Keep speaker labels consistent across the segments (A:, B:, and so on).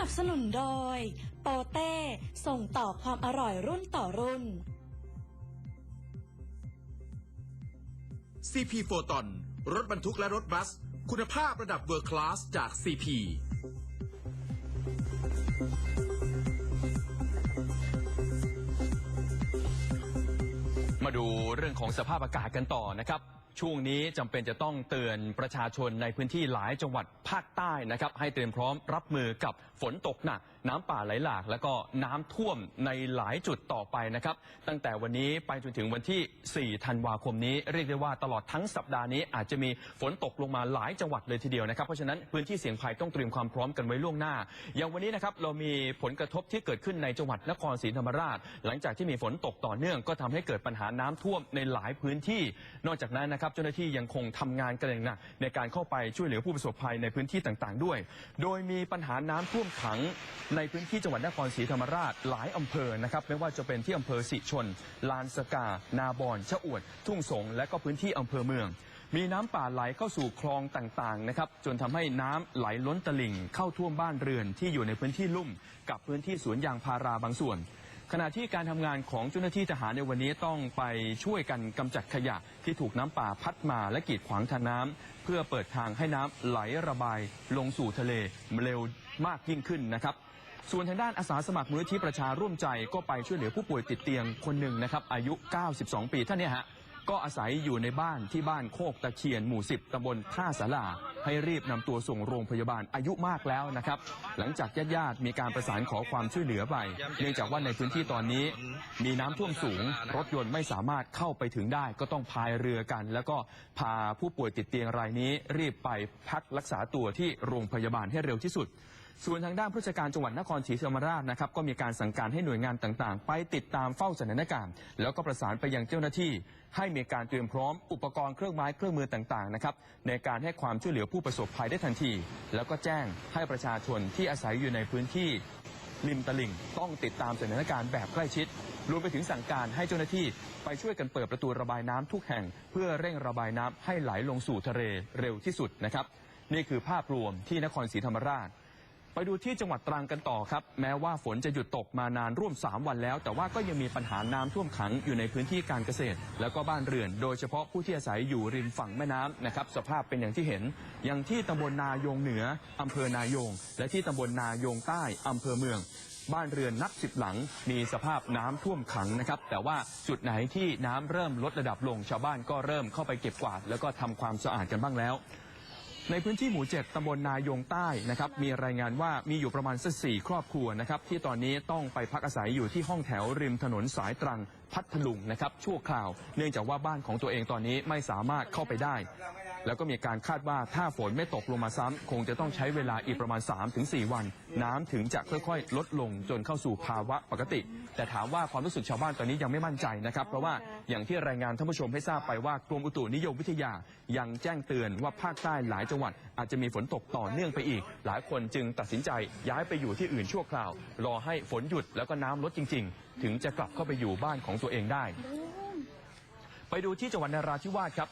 A: นับสนุนโดย โปเต้ ส่งต่อความอร่อยรุ่นต่อรุ่น
B: CP โฟตอนรถบรรทุกและรถบัส คุณภาพระดับเวอร์คลาสจาก CP
C: มาดูเรื่องของสภาพอากาศกันต่อนะครับ ช่วงนี้จำเป็นจะต้องเตือนประชาชนในพื้นที่หลายจังหวัดภาคใต้นะครับให้เตรียมพร้อมรับมือกับฝนตกหนักน้ำป่าไหลหลาก แล้วก็น้ำท่วมในหลายจุดต่อไปนะครับ ตั้งแต่วันนี้ไปจนถึงวันที่ 4 ธันวาคมนี้เรียกได้ว่าตลอดทั้งสัปดาห์นี้อาจจะมีฝนตกลงมาหลายจังหวัดเลยทีเดียวนะครับ เพราะฉะนั้นพื้นที่เสี่ยงภัยต้องเตรียมความพร้อมกันไว้ล่วงหน้า อย่างวันนี้นะครับเรามีผลกระทบที่เกิดขึ้นในจังหวัดนครศรีธรรมราช หลังจากที่มีฝนตกต่อเนื่องก็ทำให้เกิดปัญหาน้ำท่วมในหลายพื้นที่ นอกจากนั้นนะครับเจ้าหน้าที่ยังคงทำงานกันอย่างหนักในการเข้าไปช่วยเหลือผู้ประสบภัยในพื้นที่ต่างๆ ด้วย โดยมีปัญหาน้ำท่วมขังในพื้นที่จังหวัดนครศรีธรรมราชหลายอำเภอนะครับไม่ว่าจะเป็นที่อำเภอสิชน ลานสกา นาบอนชะอวด ทุ่งสง และก็พื้นที่อำเภอเมือง มีน้ำป่าไหลเข้าสู่คลองต่างๆนะครับจนทำให้น้ำไหลล้นตลิ่งเข้าท่วมบ้านเรือนที่อยู่ในพื้นที่ลุ่ม กับพื้นที่สวนยางพาราบางส่วนขณะที่การทำงานของเจ้าหน้าที่ทหารในวันนี้ต้องไปช่วยกันกำจัดขยะที่ถูกน้ำป่าพัดมาและกีดขวางทางน้ำเพื่อเปิดทางให้น้ำไหลระบายลงสู่ทะเลเร็วมากยิ่งขึ้นนะครับ ส่วนทางด้านอาสาสมัครมูลนิธิประชาร่วมใจก็ไปช่วยเหลือผู้ป่วยติดเตียงคนหนึ่งนะครับอายุ 92 ปีท่านเนี่ยฮะก็อาศัยอยู่ในบ้านที่บ้านโคกตะเคียนหมู่ 10ตำบลท่าสาราให้รีบนำตัวส่งโรงพยาบาลอายุมากแล้วนะครับ หลังจากญาติๆมีการประสานขอความช่วยเหลือไป เนื่องจากว่าในพื้นที่ตอนนี้ มีน้ำท่วมสูง รถยนต์ไม่สามารถเข้าไปถึงได้ ก็ต้องพายเรือกัน แล้วก็พาผู้ป่วยติดเตียงรายนี้รีบไปพักรักษาตัวที่โรงพยาบาลให้เร็วที่สุด ส่วนทางด้านผู้จัดการจังหวัดนครศรีธรรมราชนะครับก็มีการสั่งการให้หน่วยงานต่างๆ ไปติดตามเฝ้าสถานการณ์ แล้วก็ประสานไปยังเจ้าหน้าที่ ให้มีการเตรียมพร้อมอุปกรณ์เครื่องไม้เครื่องมือต่างๆนะครับในการให้ความช่วยเหลือผู้ประสบภัยได้ทันที แล้วก็แจ้งให้ประชาชนที่อาศัยอยู่ในพื้นที่ริมตลิ่งต้องติดตามสถานการณ์แบบใกล้ชิด รวมไปถึงสั่งการให้เจ้าหน้าที่ไปช่วยกันเปิดประตูระบายน้ำทุกแห่ง เพื่อเร่งระบายน้ำให้ไหลลงสู่ทะเลเร็วที่สุดนะครับนี่คือภาพรวมที่นครศรีธรรมราช ไปดูที่จังหวัดตรังกันต่อครับ แม้ว่าฝนจะหยุดตกมานานร่วม 3 วันแล้ว แต่ว่าก็ยังมีปัญหาน้ำท่วมขังอยู่ในพื้นที่การเกษตร แล้วก็บ้านเรือน โดยเฉพาะผู้ที่อาศัยอยู่ริมฝั่งแม่น้ำนะครับสภาพเป็นอย่างที่เห็น อย่างที่ตำบลนายงเหนืออำเภอนายง และที่ตำบลนายงใต้อำเภอเมือง บ้านเรือนนับสิบหลัง มีสภาพน้ำท่วมขังนะครับแต่ว่าจุดไหนที่น้ำเริ่มลดระดับลงชาวบ้านก็เริ่มเข้าไปเก็บกวาด แล้วก็ทำความสะอาดกันบ้างแล้ว ในพื้นที่หมู่ 7 ตำบลนายงใต้นะครับ มีรายงานว่ามีอยู่ประมาณสักสี่ครอบครัวนะครับ ที่ตอนนี้ต้องไปพักอาศัยอยู่ที่ห้องแถวริมถนนสายตรังพัทลุงนะครับชั่วคราว เนื่องจากว่าบ้านของตัวเองตอนนี้ไม่สามารถเข้าไปได้ แล้วก็มีการคาดว่าถ้าฝนไม่ตกลงมาซ้ำ คงจะต้องใช้เวลาอีกประมาณ 3-4 วัน น้ำถึงจะค่อยๆ ลดลงจนเข้าสู่ภาวะปกติ แต่ถามว่าความรู้สึกชาวบ้านตอนนี้ยังไม่มั่นใจนะครับ เพราะว่าอย่างที่รายงานท่านผู้ชมให้ทราบไปว่ากรมอุตุนิยมวิทยา ยังแจ้งเตือนว่าภาคใต้หลายจังหวัด อาจจะมีฝนตกต่อเนื่องไปอีก หลายคนจึงตัดสินใจย้ายไปอยู่ที่อื่นชั่วคราว รอให้ฝนหยุดแล้วก็น้ำลดจริง ๆ ถึงจะกลับเข้าไปอยู่บ้านของตัวเองได้ ไปดูที่จังหวัดนราธิวาสครับ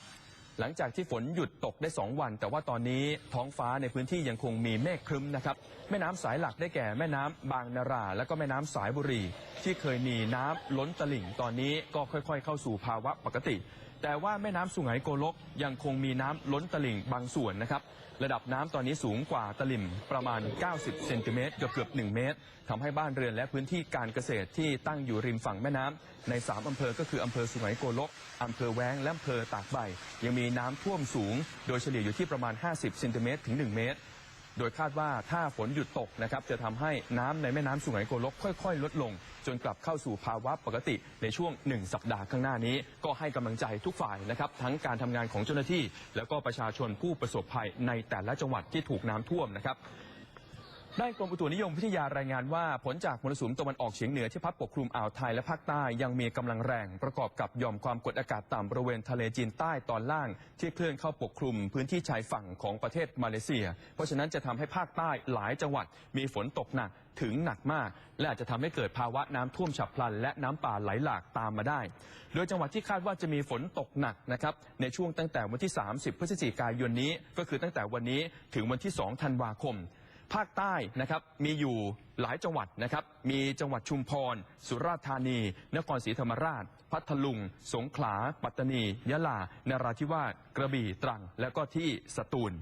C: หลังจากที่ฝนหยุดตกได้ 2 วัน แต่ว่าตอนนี้ท้องฟ้าในพื้นที่ยังคงมีเมฆครึ้มนะครับแม่น้ำสายหลักได้แก่แม่น้ำบางนารา และก็แม่น้ำสายบุรี ที่เคยมีน้ำล้นตลิ่งตอนนี้ก็ค่อย ๆ เข้าสู่ภาวะปกติ แต่ว่าแม่น้ำสุไหงโกลกยังคงมีน้ำล้นตลิ่งบางส่วนนะครับ ระดับน้ำตอนนี้สูงกว่าตลิ่งประมาณ 90 เซนติเมตรเกือบเกือบ1เมตรทำให้บ้านเรือนและพื้นที่การเกษตรที่ตั้งอยู่ริมฝั่งแม่น้ำใน 3อำเภอก็คืออำเภอสุไหงโกลกอำเภอแว้งและอำเภอตากใบ ยังมีน้ำท่วมสูง โดยเฉลี่ยอยู่ที่ประมาณ 50 เซนติเมตรถึง 1 เมตร โดยคาดว่าถ้าฝนหยุดตกนะครับจะทำให้น้ำในแม่น้ำสุไหงโกลกค่อย ๆ ลดลง จนกลับเข้าสู่ภาวะปกติในช่วง 1 สัปดาห์ข้างหน้านี้ ก็ให้กำลังใจทุกฝ่ายนะครับทั้งการทำงานของเจ้าหน้าที่ แล้วก็ประชาชนผู้ประสบภัยในแต่ละจังหวัดที่ถูกน้ำท่วมนะครับ ด้านกรมอุตุนิยมวิทยารายงานว่าผลจากมรสุมตะวันออกเฉียงเหนือที่พัดปกคลุมอ่าวไทยและภาคใต้ยังมีกำลังแรงประกอบกับหย่อมความกดอากาศต่ำบริเวณทะเลจีนใต้ตอนล่าง ที่เคลื่อนเข้าปกคลุมพื้นที่ชายฝั่งของประเทศมาเลเซีย เพราะฉะนั้นจะทำให้ภาคใต้หลายจังหวัด มีฝนตกหนักถึงหนักมาก และอาจจะทำให้เกิดภาวะน้ำท่วมฉับพลัน และน้ำป่าไหลหลากตามมาได้ โดยจังหวัดที่คาดว่าจะมีฝนตกหนักนะครับในช่วงตั้งแต่วันที่ 30 พฤศจิกายนนี้ ก็คือตั้งแต่วันนี้ถึงวันที่ 2 ธันวาคม ภาคใต้นะครับมีอยู่หลายจังหวัดนะครับ มีจังหวัดชุมพร สุราษฎร์ธานี นครศรีธรรมราช พัทลุง สงขลา ปัตตานี ยะลา นราธิวาส กระบี่ ตรัง และก็ที่สตูล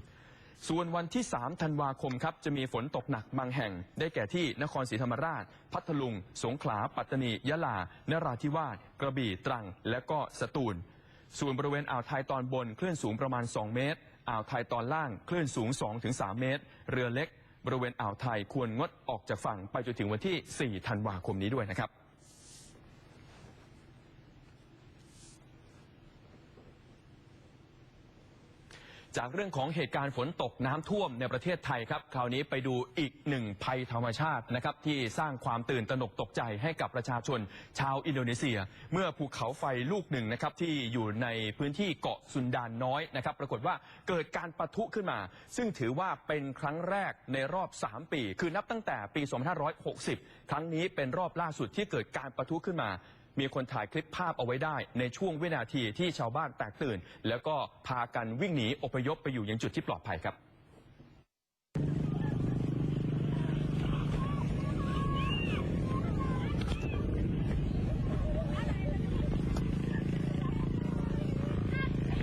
C: ส่วนวันที่ 3 ธันวาคมครับ จะมีฝนตกหนักบางแห่ง ได้แก่ที่นครศรีธรรมราช พัทลุง สงขลา ปัตตานี ยะลา นราธิวาส กระบี่ ตรัง และก็สตูล ส่วนบริเวณอ่าวไทยตอนบนคลื่นสูงประมาณ 2 เมตร อ่าวไทยตอนล่างคลื่นสูง 2-3 เมตร เรือเล็ก บริเวณอ่าวไทยควรงดออกจากฝั่งไปจนถึงวันที่ 4 ธันวาคมนี้ด้วยนะครับ จากเรื่องของเหตุการณ์ฝนตกน้ำท่วมในประเทศไทยครับ คราวนี้ไปดูอีกหนึ่งภัยธรรมชาตินะครับที่สร้างความตื่นตระหนกตกใจให้กับประชาชนชาวอินโดนีเซีย เมื่อภูเขาไฟลูกหนึ่งนะครับที่อยู่ในพื้นที่เกาะซุนดานน้อยนะครับ ปรากฏว่าเกิดการปะทุขึ้นมา ซึ่งถือว่าเป็นครั้งแรกในรอบ 3 ปี คือนับตั้งแต่ปี 2560 ครั้งนี้เป็นรอบล่าสุดที่เกิดการปะทุขึ้นมา มีคนถ่ายคลิปภาพเอาไว้ได้ ในช่วงวินาทีที่ชาวบ้านแตกตื่น แล้วก็พากันวิ่งหนีอพยพไปอยู่ยังจุดที่ปลอดภัยครับ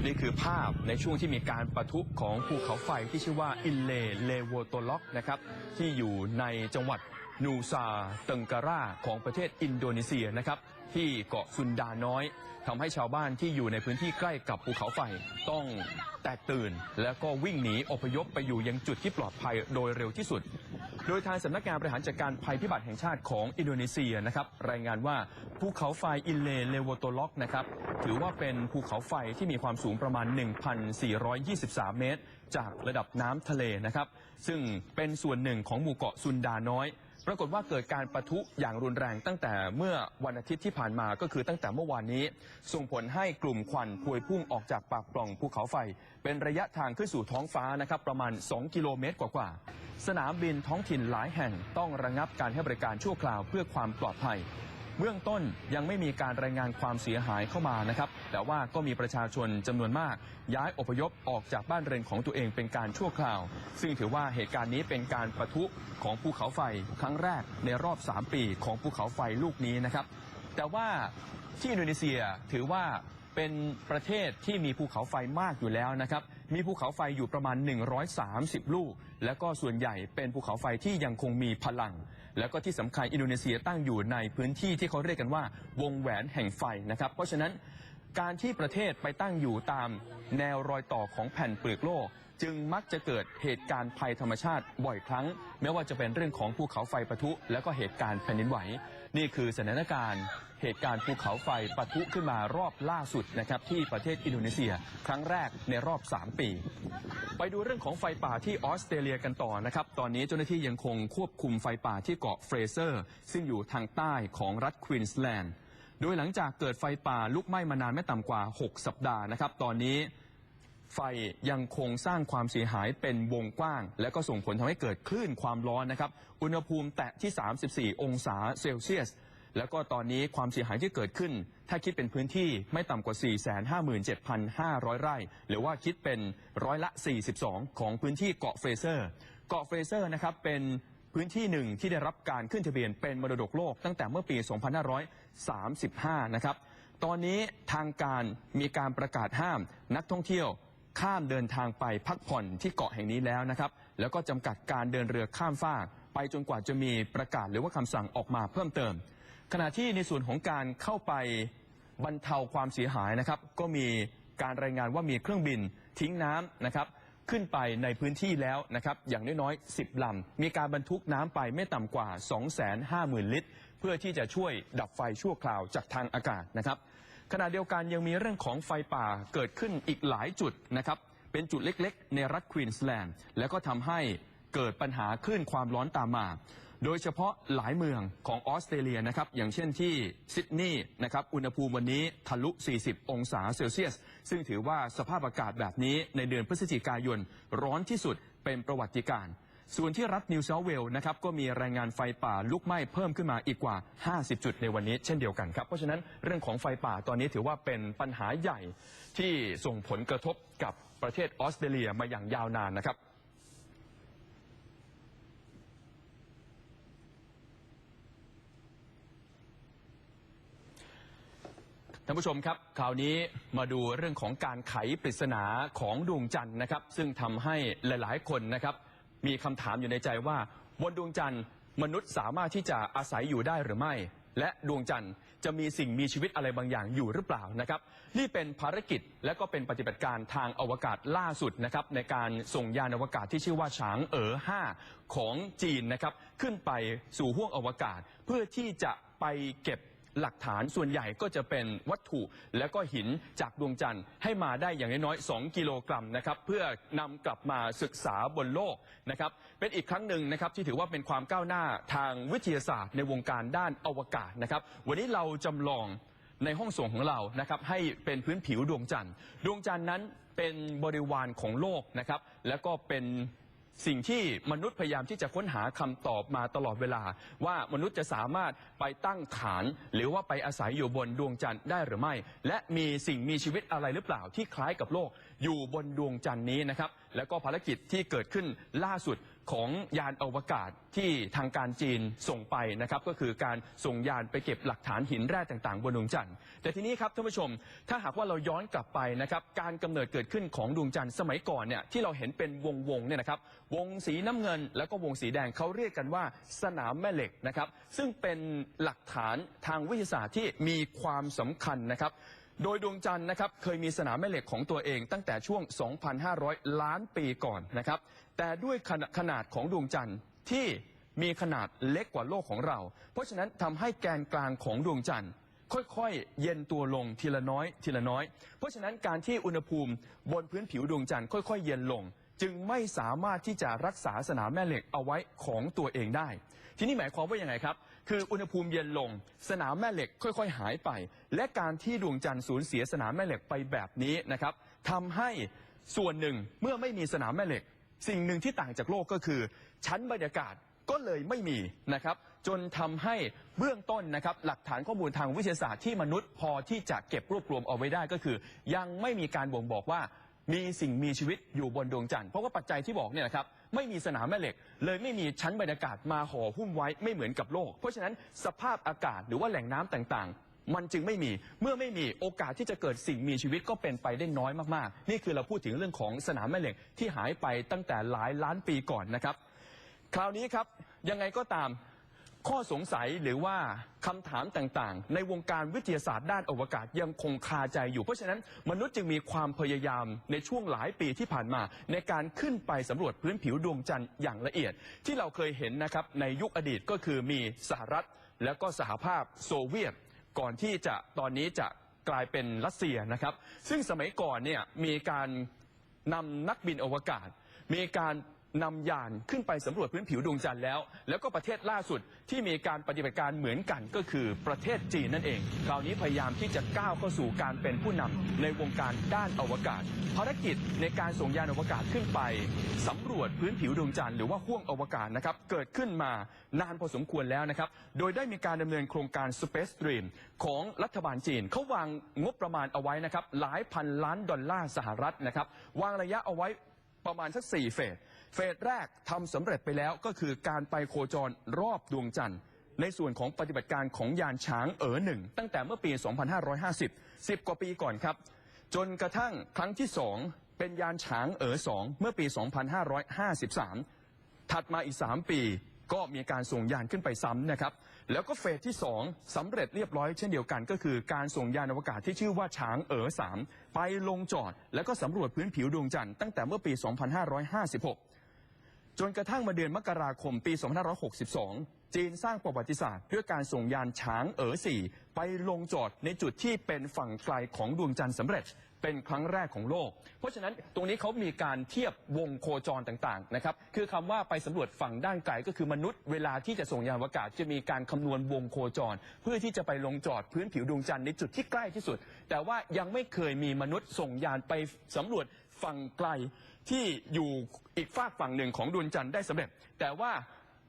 C: นี่คือภาพในช่วงที่มีการประทุของภูเขาไฟที่ชื่อว่าอินเลเลโวโตล็อกนะครับที่อยู่ในจังหวัด นูซาเตึงการาของประเทศอินโดนีเซียนะครับ ที่เกาะซุนดาน้อยทำให้ชาวบ้านที่อยู่ในพื้นที่ใกล้กับภูเขาไฟต้องแตกตื่น แล้วก็วิ่งหนีอพยพไปอยู่ยังจุดที่ปลอดภัยโดยเร็วที่สุด โดยทางสำนักงานบริหารจัดการภัยพิบัติแห่งชาติของอินโดนีเซียนะครับรายงานว่าภูเขาไฟอินเลเลโวโตล็อกนะครับถือว่าเป็นภูเขาไฟที่มีความสูงประมาณ 1,423 เมตร จากระดับน้ำทะเลนะครับ ซึ่งเป็นส่วนหนึ่งของหมู่เกาะซุนดาน้อย ปรากฏว่าเกิดการประทุอย่างรุนแรงตั้งแต่เมื่อวันอาทิตย์ที่ผ่านมาก็คือตั้งแต่เมื่อวานนี้ ส่งผลให้กลุ่มควันพวยพุ่งออกจากปากปล่องภูเขาไฟ เป็นระยะทางขึ้นสู่ท้องฟ้านะครับประมาณ 2 กิโลเมตรกว่าๆสนามบินท้องถิ่นหลายแห่งต้องระงับการให้บริการชั่วคราวเพื่อความปลอดภัย เบื้องต้นยังไม่มีการรายงานความเสียหายเข้ามานะครับ แต่ว่าก็มีประชาชนจำนวนมาก ย้ายอพยพออกจากบ้านเรือนของตัวเองเป็นการชั่วคราว ซึ่งถือว่าเหตุการณ์นี้เป็นการประทุของภูเขาไฟครั้งแรกในรอบ 3 ปีของภูเขาไฟลูกนี้นะครับ แต่ว่าที่อินโดนีเซียถือว่าเป็นประเทศที่มีภูเขาไฟมากอยู่แล้วนะครับ มีภูเขาไฟอยู่ประมาณ 130 ลูก แล้วก็ส่วนใหญ่เป็นภูเขาไฟที่ยังคงมีพลัง แล้วก็ที่สำคัญอินโดนีเซียตั้งอยู่ในพื้นที่ที่เขาเรียกกันว่า วงแหวนแห่งไฟนะครับ เพราะฉะนั้นการที่ประเทศไปตั้งอยู่ตามแนวรอยต่อของแผ่นเปลือกโลก จึงมักจะเกิดเหตุการณ์ภัยธรรมชาติบ่อยครั้ง ไม่ว่าจะเป็นเรื่องของภูเขาไฟปะทุ แล้วก็เหตุการณ์แผ่นดินไหว นี่คือสถานการณ์ เหตุการณ์ภูเขาไฟปะทุขึ้นมารอบล่าสุดนะครับที่ประเทศอินโดนีเซีย ครั้งแรกในรอบ 3 ปี ไปดูเรื่องของไฟป่าที่ออสเตรเลียกันต่อนะครับ ตอนนี้เจ้าหน้าที่ยังคงควบคุมไฟป่าที่เกาะเฟรเซอร์ ซึ่งอยู่ทางใต้ของรัฐควีนสแลนด์ โดยหลังจากเกิดไฟป่าลุกไหม้มานานไม่ต่ำกว่า 6 สัปดาห์นะครับ ตอนนี้ไฟยังคงสร้างความเสียหายเป็นวงกว้าง และก็ส่งผลทำให้เกิดคลื่นความร้อนนะครับ อุณหภูมิแตะที่ 34 องศาเซลเซียส แล้วก็ตอนนี้ความเสียหายที่เกิดขึ้น ถ้าคิดเป็นพื้นที่ไม่ต่ำกว่า 457,500 ไร่ หรือว่าคิดเป็นร้อยละ 42 ของพื้นที่เกาะเฟเซอร์ เกาะเฟเซอร์นะครับเป็นพื้นที่หนึ่งที่ได้รับการขึ้นทะเบียนเป็นมรดกโลกตั้งแต่เมื่อปี 2535 นะครับ ตอนนี้ทางการมีการประกาศห้ามนักท่องเที่ยวข้ามเดินทางไปพักผ่อนที่เกาะแห่งนี้แล้วนะครับ แล้วก็จำกัดการเดินเรือข้ามฟากไปจนกว่าจะมีประกาศหรือว่าคำสั่งออกมาเพิ่มเติม ขณะที่ในส่วนของการเข้าไปบรรเทาความเสียหายนะครับ ก็มีการรายงานว่ามีเครื่องบินทิ้งน้ำนะครับ ขึ้นไปในพื้นที่แล้วนะครับ อย่างน้อยๆ 10 ลำ มีการบรรทุกน้ำไปไม่ต่ำกว่า 250,000 ลิตร เพื่อที่จะช่วยดับไฟชั่วคราวจากทางอากาศนะครับ ขณะเดียวกันยังมีเรื่องของไฟป่าเกิดขึ้นอีกหลายจุดนะครับ เป็นจุดเล็กๆ ในรัฐควีนสแลนด์ แล้วก็ทำให้เกิดปัญหาคลื่นความร้อนตามมา โดยเฉพาะหลายเมืองของออสเตรเลียนะครับ อย่างเช่นที่ซิดนีย์นะครับ อุณหภูมิวันนี้ทะลุ 40 องศาเซลเซียส ซึ่งถือว่าสภาพอากาศแบบนี้ในเดือนพฤศจิกายนร้อนที่สุดเป็นประวัติการณ์ส่วนที่รัฐนิวเซาเวลส์นะครับก็มีรายงานไฟป่าลุกไหม้เพิ่มขึ้นมาอีกกว่า 50 จุดในวันนี้เช่นเดียวกันครับ เพราะฉะนั้นเรื่องของไฟป่าตอนนี้ถือว่าเป็นปัญหาใหญ่ที่ส่งผลกระทบกับประเทศออสเตรเลียมาอย่างยาวนานนะครับานผู้ชมครับคราวนี้มาดูเรื่องของการไขปริศนาของดวงจันทร์นะครับ ซึ่งทำให้หลายๆ คนนะครับ มีคำถามอยู่ในใจว่า บนดวงจันทร์มนุษย์สามารถที่จะอาศัยอยู่ได้หรือไม่ และดวงจันทร์จะมีสิ่งมีชีวิตอะไรบางอย่างอยู่หรือเปล่านะครับ นี่เป็นภารกิจและก็เป็นปฏิบัติการทางอวกาศล่าสุดนะครับในการส่งยานอวกาศที่ชื่อว่าฉางเอ๋อ5ของจีนนะครับขึ้นไปสู่ห้วงอวกาศเพื่อที่จะไปเก็บ หลักฐานส่วนใหญ่ก็จะเป็นวัตถุและก็หินจากดวงจันทร์ให้มาได้อย่างน้อยๆ 2 กิโลกรัมนะครับเพื่อนำกลับมาศึกษาบนโลกนะครับเป็นอีกครั้งหนึ่งนะครับที่ถือว่าเป็นความก้าวหน้าทางวิทยาศาสตร์ในวงการด้านอวกาศนะครับวันนี้เราจำลองในห้องส่งของเรานะครับให้เป็นพื้นผิวดวงจันทร์ ดวงจันทร์นั้นเป็นบริวารของโลกนะครับแล้วก็เป็น สิ่งที่มนุษย์พยายามที่จะค้นหาคำตอบมาตลอดเวลา ว่ามนุษย์จะสามารถไปตั้งฐาน หรือว่าไปอาศัยอยู่บนดวงจันทร์ได้หรือไม่ และมีสิ่งมีชีวิตอะไรหรือเปล่าที่คล้ายกับโลก อยู่บนดวงจันทร์นี้นะครับแล้วก็ภารกิจที่เกิดขึ้นล่าสุด ของยานอวกาศที่ทางการจีนส่งไปนะครับก็คือการส่งยานไปเก็บหลักฐานหินแร่ต่างๆ บนดวงจันทร์แต่ทีนี้ครับท่านผู้ชม ถ้าหากว่าเราย้อนกลับไปนะครับการกำเนิดเกิดขึ้นของดวงจันทร์สมัยก่อนเนี่ยที่เราเห็นเป็นวงวงๆเนี่ยนะครับวงสีน้ำเงิน แล้วก็วงสีแดงเขาเรียกกันว่าสนามแม่เหล็กนะครับซึ่งเป็นหลักฐานทางวิทยาศาสตร์ที่มีความสำคัญนะครับ โดยดวงจันทร์นะครับเคยมีสนามแม่เหล็กของตัวเองตั้งแต่ช่วง 2,500 ล้านปีก่อนนะครับ แต่ด้วยขนาดขนาดของดวงจันทร์ที่มีขนาดเล็กกว่าโลกของเรา เพราะฉะนั้นทำให้แกนกลางของดวงจันทร์ค่อยๆ เย็นตัวลงทีละน้อยทีละน้อย เพราะฉะนั้นการที่อุณหภูมิบนพื้นผิวดวงจันทร์ค่อยๆ เย็นลง จึงไม่สามารถที่จะรักษาสนามแม่เหล็กเอาไว้ของตัวเองได้ ทีนี้หมายความว่าอยังไงครับ คืออุณหภูมิเย็นลง สนามแม่เหล็กค่อย ๆ หายไป และการที่ดวงจันทร์สูญเสียสนามแม่เหล็กไปแบบนี้นะครับทำให้ส่วนหนึ่งเมื่อไม่มีสนามแม่เหล็ก สิ่งหนึ่งที่ต่างจากโลกก็คือ ชั้นบรรยากาศก็เลยไม่มีนะครับจนทำให้เบื้องต้นนะครับหลักฐานข้อมูลทางวิทยาศาสตร์ที่มนุษย์พอที่จะเก็บรวบรวมเอาไว้ได้ก็คือ ยังไม่มีการบ่งบอกว่า มีสิ่งมีชีวิตอยู่บนดวงจันทร์เพราะว่าปัจจัยที่บอกเนี่ยนะครับไม่มีสนามแม่เหล็ก เลยไม่มีชั้นบรรยากาศมาห่อหุ้มไว้ไม่เหมือนกับโลก เพราะฉะนั้นสภาพอากาศหรือว่าแหล่งน้ำต่างๆ มันจึงไม่มีเมื่อไม่มีโอกาสที่จะเกิดสิ่งมีชีวิตก็เป็นไปได้น้อยมากๆ นี่คือเราพูดถึงเรื่องของสนามแม่เหล็กที่หายไปตั้งแต่หลายล้านปีก่อนนะครับ คราวนี้ครับยังไงก็ตาม ข้อสงสัยหรือว่าคำถามต่างๆ ในวงการวิทยาศาสตร์ด้านอวกาศยังคงคาใจอยู่ เพราะฉะนั้นมนุษย์จึงมีความพยายามในช่วงหลายปีที่ผ่านมา ในการขึ้นไปสำรวจพื้นผิวดวงจันทร์อย่างละเอียด ที่เราเคยเห็นนะครับในยุคอดีตก็คือมีสหรัฐ แล้วก็สหภาพโซเวียต ก่อนที่จะตอนนี้จะกลายเป็นรัสเซียนะครับ ซึ่งสมัยก่อนเนี่ยมีการนำนักบินอวกาศ มีการ นำยานขึ้นไปสำรวจพื้นผิวดวงจันทร์แล้ว แล้วก็ประเทศล่าสุดที่มีการปฏิบัติการเหมือนกันก็คือประเทศจีนนั่นเอง คราวนี้พยายามที่จะก้าวเข้าสู่การเป็นผู้นำในวงการด้านอวกาศ ภารกิจในการส่งยานอวกาศขึ้นไปสำรวจพื้นผิวดวงจันทร์หรือว่าห้วงอวกาศนะครับเกิดขึ้นมานานพอสมควรแล้วนะครับ โดยได้มีการดำเนินโครงการ Space Dream ของรัฐบาลจีนเขาวางงบประมาณเอาไว้นะครับหลายพันล้านดอลลาร์สหรัฐนะครับวางระยะเอาไว้ประมาณสัก4เฟส เฟสแรกทำสำเร็จไปแล้วก็คือการไปโคจรรอบดวงจันทร์ ในส่วนของปฏิบัติการของยานช้างเอ๋อหนึ่งตั้งแต่เมื่อปี 2550 10 กว่าปีก่อนครับ จนกระทั่งครั้งที่ 2 เป็นยานช้างเอ๋อสองเมื่อปี 2553 ถัดมาอีก 3 ปีก็มีการส่งยานขึ้นไปซ้ำนะครับ แล้วก็เฟสที่ 2สำเร็จเรียบร้อยเช่นเดียวกัน ก็คือการส่งยานอวกาศที่ชื่อว่าช้างเอ๋อสามไปลงจอด แล้วก็สำรวจพื้นผิวดวงจันทร์ตั้งแต่เมื่อปี 2556 จนกระทั่งมาเดือนมกราคมปี 2562 จีนสร้างประวัติศาสตร์ด้วยการส่งยานช้างเอ๋อสี่ไปลงจอดในจุดที่เป็นฝั่งไกลของดวงจันทร์สำเร็จเป็นครั้งแรกของโลก เพราะฉะนั้นตรงนี้เขามีการเทียบวงโคจรต่างๆนะครับคือคำว่าไปสำรวจฝั่งด้านไกลก็คือมนุษย์เวลาที่จะส่งยานอวกาศจะมีการคำนวณวงโคจร เพื่อที่จะไปลงจอดพื้นผิวดวงจันทร์ในจุดที่ใกล้ที่สุด แต่ว่ายังไม่เคยมีมนุษย์ส่งยานไปสำรวจ ฝั่งไกลที่อยู่อีกฝากฝั่งหนึ่งของดวงจันทร์ได้สำเร็จ แต่ว่า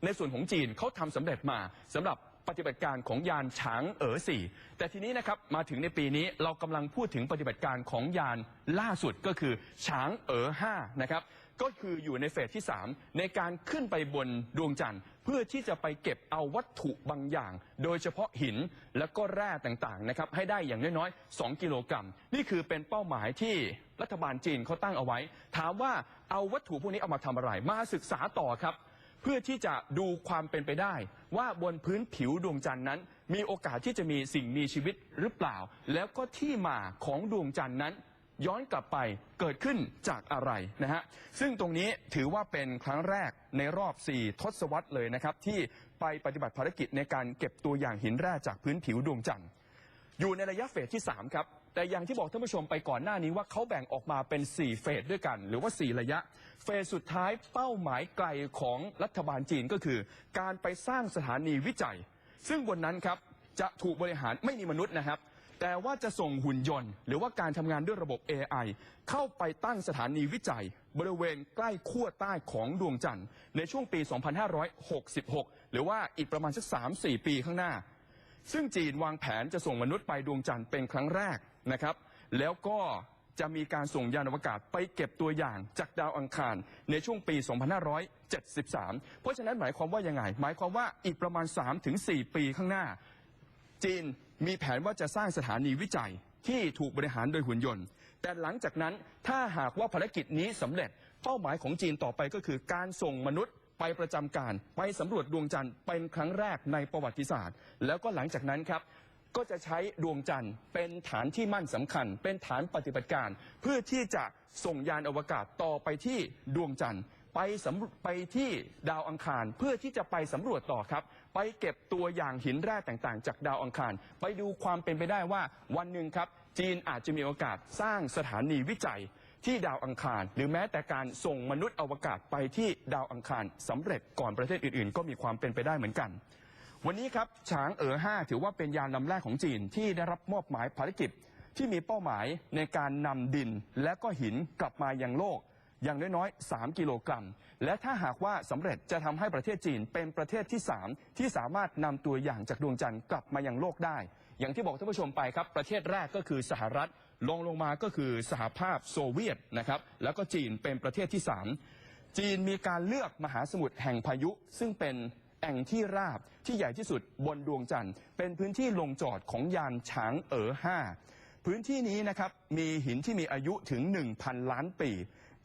C: ในส่วนของจีนเขาทำสำเร็จมาสำหรับปฏิบัติการของยานฉางเอ๋อสี่แต่ทีนี้นะครับมาถึงในปีนี้เรากำลังพูดถึงปฏิบัติการของยานล่าสุดก็คือฉางเอ๋อห้านะครับก็คืออยู่ในเฟสที่ 3 ในการขึ้นไปบนดวงจันทร์ เพื่อที่จะไปเก็บเอาวัตถุบางอย่าง โดยเฉพาะหินและก็แร่ต่างๆนะครับให้ได้อย่างน้อยๆ 2 กิโลกรัม นี่คือเป็นเป้าหมายที่รัฐบาลจีนเขาตั้งเอาไว้ ถามว่าเอาวัตถุพวกนี้เอามาทำอะไร มาศึกษาต่อครับ เพื่อที่จะดูความเป็นไปได้ ว่าบนพื้นผิวดวงจันทร์นั้น มีโอกาสที่จะมีสิ่งมีชีวิตหรือเปล่า แล้วก็ที่มาของดวงจันทร์นั้น ย้อนกลับไปเกิดขึ้นจากอะไรนะฮะซึ่งตรงนี้ถือว่าเป็นครั้งแรกในรอบ 4 ทศวรรษเลยนะครับ ที่ไปปฏิบัติภารกิจในการเก็บตัวอย่างหินแร่จากพื้นผิวดวงจันทร์อยู่ในระยะเฟสที่ 3 ครับแต่อย่างที่บอกท่านผู้ชมไปก่อนหน้านี้ว่าเขาแบ่งออกมาเป็น 4 เฟสด้วยกัน หรือว่า 4 ระยะ เฟสสุดท้ายเป้าหมายไกลของรัฐบาลจีนก็คือ การไปสร้างสถานีวิจัย ซึ่งบนนั้นครับจะถูกบริหารไม่มีมนุษย์นะครับ แต่ว่าจะส่งหุ่นยนต์ หรือว่าการทำงานด้วยระบบ AI เข้าไปตั้งสถานีวิจัย บริเวณใกล้ขั้วใต้ของดวงจันทร์ ในช่วงปี 2566 หรือว่าอีกประมาณสัก 3-4 ปีข้างหน้า ซึ่งจีนวางแผนจะส่งมนุษย์ไปดวงจันทร์เป็นครั้งแรกนะครับ แล้วก็จะมีการส่งยานอวกาศไปเก็บตัวอย่างจากดาวอังคารในช่วงปี 2573 เพราะฉะนั้นหมายความว่ายังไง หมายความว่าอีกประมาณ 3-4 ปีข้างหน้า จีน มีแผนว่าจะสร้างสถานีวิจัยที่ถูกบริหารโดยหุ่นยนต์ แต่หลังจากนั้นถ้าหากว่าภารกิจนี้สำเร็จ เป้าหมายของจีนต่อไปก็คือการส่งมนุษย์ไปประจำการ ไปสำรวจดวงจันทร์เป็นครั้งแรกในประวัติศาสตร์ แล้วก็หลังจากนั้นครับก็จะใช้ดวงจันทร์เป็นฐานที่มั่นสำคัญ เป็นฐานปฏิบัติการ เพื่อที่จะส่งยานอวกาศต่อไปที่ดวงจันทร์ ไปสำไปที่ดาวอังคาร เพื่อที่จะไปสำรวจต่อครับ ไปเก็บตัวอย่างหินแร่ต่างๆ จากดาวอังคาร ไปดูความเป็นไปได้ว่าวันหนึ่งครับ จีนอาจจะมีโอกาสสร้างสถานีวิจัยที่ดาวอังคาร หรือแม้แต่การส่งมนุษย์อวกาศไปที่ดาวอังคารสำเร็จก่อนประเทศอื่นๆ ก็มีความเป็นไปได้เหมือนกัน วันนี้ครับฉางเอ๋อ5ถือว่าเป็นยานลำแรกของจีนที่ได้รับมอบหมายภารกิจที่มีเป้าหมายในการนำดินและก็หินกลับมายังโลกอย่างน้อยๆ 3 กิโลกรัม และถ้าหากว่าสำเร็จจะทำให้ประเทศจีนเป็นประเทศที่ 3 ที่สามารถนำตัวอย่างจากดวงจันทร์กลับมายังโลกได้ อย่างที่บอกท่านผู้ชมไปครับ ประเทศแรกก็คือสหรัฐลงลงมาก็คือสหภาพโซเวียตนะครับแล้วก็จีนเป็นประเทศที่ 3 จีนมีการเลือกมหาสมุทรแห่งพายุ ซึ่งเป็นแอ่งที่ราบที่ใหญ่ที่สุดบนดวงจันทร์ เป็นพื้นที่ลงจอดของยานฉางเอ๋อ5พื้นที่นี้นะครับมีหินที่มีอายุถึง 1,000 ล้านปี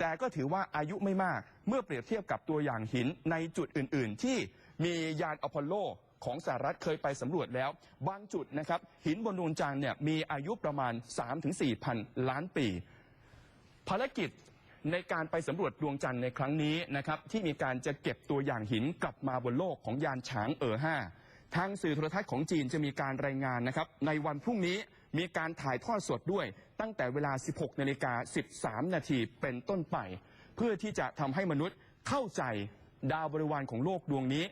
C: แต่ก็ถือว่าอายุไม่มากเมื่อเปรียบเทียบกับตัวอย่างหินในจุดอื่น ๆ ที่มียานอพอลโลของสหรัฐเคยไปสำรวจแล้ว บางจุดนะครับหินบนดวงจันทร์เนี่ยมีอายุประมาณ 3-4พันล้านปี ภารกิจในการไปสำรวจดวงจันทร์ในครั้งนี้นะครับที่มีการจะเก็บตัวอย่างหินกลับมาบนโลกของยานฉางเอ๋อ5ทางสื่อโทรทัศน์ของจีนจะมีการรายงานนะครับในวันพรุ่งนี้มีการถ่ายทอดสดด้วย ตั้งแต่เวลา 16นาฬิกา13 นาทีเป็นต้นไป เพื่อที่จะทำให้มนุษย์เข้าใจดาวบริวารของโลกดวงนี้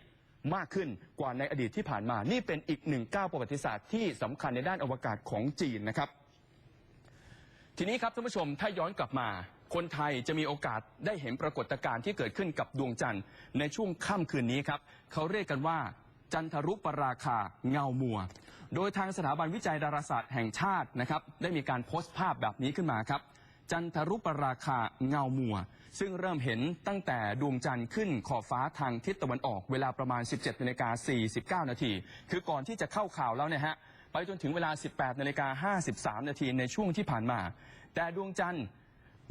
C: มากขึ้นกว่าในอดีตที่ผ่านมา นี่เป็นอีกหนึ่งก้าวประวัติศาสตร์ที่สำคัญในด้านอวกาศของจีนนะครับ ทีนี้ครับท่านผู้ชมถ้าย้อนกลับมาคนไทยจะมีโอกาสได้เห็นปรากฏการณ์ที่เกิดขึ้นกับดวงจันทร์ในช่วงค่ำคืนนี้ครับ เขาเรียกกันว่า จันทรุปราคาเงามัว โดยทางสถาบันวิจัยดาราศาสตร์แห่งชาตินะครับ ได้มีการโพสต์ภาพแบบนี้ขึ้นมาครับ จันทรุปราคาเงามัว ซึ่งเริ่มเห็นตั้งแต่ดวงจันทร์ขึ้นขอบฟ้าทางทิศตะวันออกเวลาประมาณ 17นาฬิกา49 นาที คือก่อนที่จะเข้าข่าวแล้วเนี่ยฮะไปจนถึงเวลา 18นาฬิกา53 นาทีในช่วงที่ผ่านมา แต่ดวงจันทร์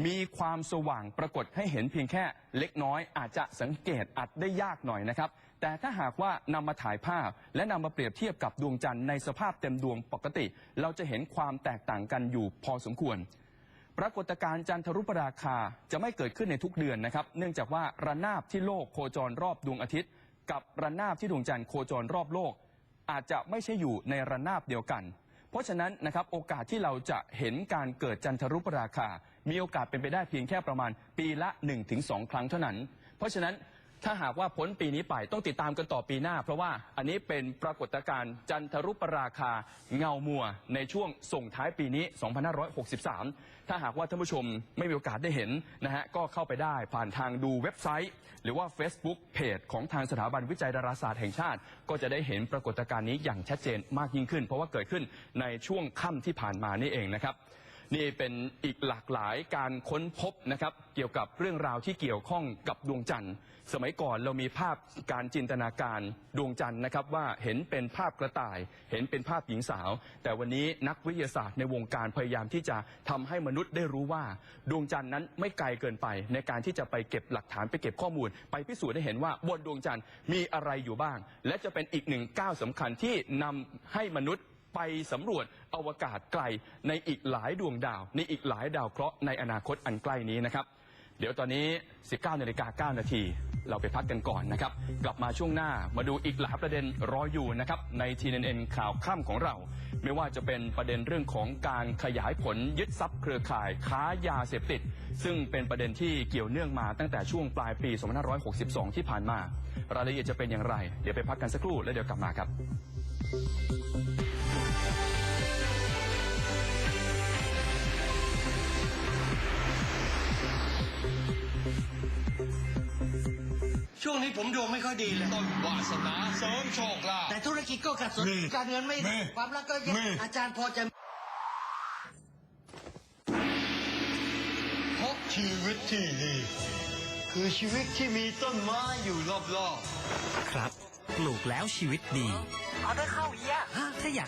C: มีความสว่างปรากฏให้เห็นเพียงแค่เล็กน้อยอาจจะสังเกตอาจได้ยากหน่อยนะครับ แต่ถ้าหากว่านำมาถ่ายภาพ และนำมาเปรียบเทียบกับดวงจันทร์ในสภาพเต็มดวงปกติ เราจะเห็นความแตกต่างกันอยู่พอสมควร ปรากฏการณ์จันทรุปราคาจะไม่เกิดขึ้นในทุกเดือนนะครับ เนื่องจากว่าระนาบที่โลกโคจรรอบดวงอาทิตย์ กับระนาบที่ดวงจันทร์โคจรรอบโลก อาจจะไม่ใช่อยู่ในระนาบเดียวกัน ราะฉะนั้นนะครับโอกาสที่เราจะเห็นการเกิดจันทรุปราคา มีโอกาสเป็นไปได้เพียงแค่ประมาณปีละ 1-2 ครั้งเท่านั้น เพราะฉะนั้น ถ้าหากว่าพ้นปีนี้ไปต้องติดตามกันต่อปีหน้า เพราะว่าอันนี้เป็นปรากฏการณ์จันทรุปราคาเงามัว ในช่วงส่งท้ายปีนี้ 2563 ถ้าหากว่าท่านผู้ชมไม่มีโอกาสได้เห็นนะฮะก็เข้าไปได้ผ่านทางดูเว็บไซต์ หรือว่า Facebook เพจของทางสถาบันวิจัยดาราศาสตร์แห่งชาติ ก็จะได้เห็นปรากฏการณ์นี้อย่างชัดเจนมากยิ่งขึ้น เพราะว่าเกิดขึ้นในช่วงค่ำที่ผ่านมานี่เองนะครับ นี่เป็นอีกหลากหลายการค้นพบนะครับ เกี่ยวกับเรื่องราวที่เกี่ยวข้องกับดวงจันทร์ สมัยก่อนเรามีภาพการจินตนาการดวงจันทร์นะครับ ว่าเห็นเป็นภาพกระต่าย เห็นเป็นภาพหญิงสาว แต่วันนี้นักวิทยาศาสตร์ในวงการพยายามที่จะทำให้มนุษย์ได้รู้ว่า ดวงจันทร์นั้นไม่ไกลเกินไป ในการที่จะไปเก็บหลักฐานไปเก็บข้อมูล ไปพิสูจน์ให้เห็นว่าบนดวงจันทร์มีอะไรอยู่บ้าง และจะเป็นอีกหนึ่งก้าวสำคัญที่นำให้มนุษย์ ไปสำรวจอวกาศไกลในอีกหลายดวงดาว ในอีกหลายดาวเคราะห์ในอนาคตอันใกล้นี้นะครับ เดี๋ยวตอนนี้ 19นาฬิกา9นาทีเราไปพักกันก่อนนะครับ กลับมาช่วงหน้ามาดูอีกหลายประเด็นรออยู่นะครับ ใน TNN ข่าวค่ำของเรา ไม่ว่าจะเป็นประเด็นเรื่องของการขยายผลยึดทรัพย์เครือข่ายค้ายาเสพติด ซึ่งเป็นประเด็นที่เกี่ยวเนื่องมาตั้งแต่ช่วงปลายปี 2562 ที่ผ่านมา รายละเอียดจะเป็นอย่างไร เดี๋ยวไปพักกันสักครู่แล้วเดี๋ยวกลับมาครับ
D: ช่วงนี้ผมดวงไม่ค่อยดีเลย
E: ต้นวาสนาเสริมโชคลาภ
D: แต่ธุรกิจก็ขัดสน
E: มี
D: การเงินไม่ดี
E: มี
D: ความรักก็แย่
E: มี
D: อาจารย์พอจะ
E: เพราะชีวิตที่ดี คือชีวิตที่มีต้นไม้อยู่รอบๆ
F: ครับ ปลูกแล้วชีวิตดี
D: เอาได้เข้าเฮีย
F: ถ้าอยาก